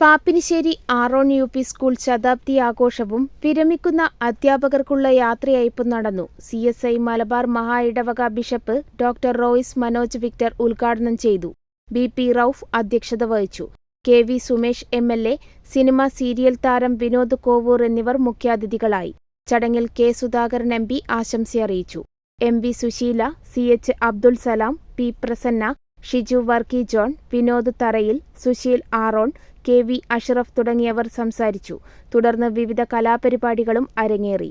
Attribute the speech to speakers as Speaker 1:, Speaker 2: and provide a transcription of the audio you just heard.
Speaker 1: Pappinissery Aaron U P school ശതാബ്ദി ആഘോഷവും വിരമിക്കുന്ന അധ്യാപകർക്കുള്ള യാത്രയയപ്പും നടന്നു. സി എസ് ഐ മലബാർ മഹാ ഇടവക bishop doctor Royce Manoj Victor ഉദ്ഘാടനം ചെയ്തു. ബി പി റൌഫ് അധ്യക്ഷത വഹിച്ചു. K V Sumesh M L A cinema serial താരം വിനോദ് കോവൂർ എന്നിവർ മുഖ്യാതിഥികളായി. ചടങ്ങിൽ K Sudhakaran M P ആശംസയറിയിച്ചു. M V Susheela C H Abdul Salam P Prasanna Shiju Varkey John Vinod Tharayil Susheel Aaron K V Ashraf തുടങ്ങിയവർ സംസാരിച്ചു. തുടർന്ന് വിവിധ കലാപരിപാടികളും അരങ്ങേറി.